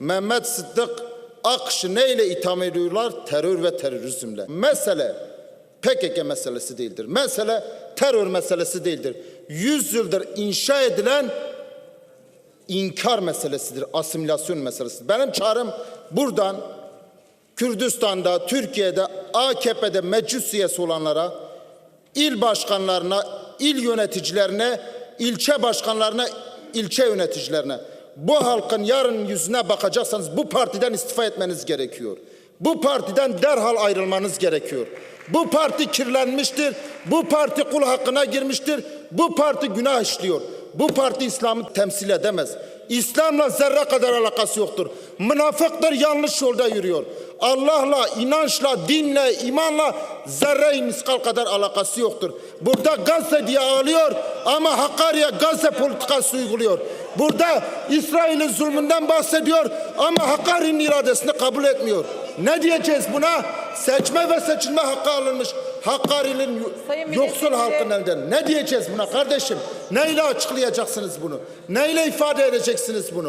Mehmet Sıddık Akş'ı neyle itham ediyorlar? Terör ve terörizmle. Mesele PKK meselesi değildir. Mesele terör meselesi değildir. Yüz yıldır inşa edilen inkar meselesidir, asimilasyon meselesidir. Benim çağrım buradan Kürdistan'da, Türkiye'de, AKP'de meclis üyesi olanlara, il başkanlarına, il yöneticilerine, ilçe başkanlarına, ilçe yöneticilerine bu halkın yarın yüzüne bakacaksanız bu partiden istifa etmeniz gerekiyor. Bu partiden derhal ayrılmanız gerekiyor. Bu parti kirlenmiştir. Bu parti kul hakkına girmiştir. Bu parti günah işliyor. Bu parti İslam'ı temsil edemez. İslam'la zerre kadar alakası yoktur. Münafıktır, yanlış yolda yürüyor. Allah'la, inançla, dinle, imanla zerre miskal kadar alakası yoktur. Burada Gazze diye ağlıyor ama Hakkari'ye Gazze politikası uyguluyor. Burada İsrail'in zulmünden bahsediyor ama Hakkari'nin iradesini kabul etmiyor. Ne diyeceğiz buna? Seçme ve seçilme hakkı alınmış. Hakkari'nin yoksul halkın elinden. Ne diyeceğiz buna kardeşim? Neyle açıklayacaksınız bunu? Neyle ifade edeceksiniz bunu?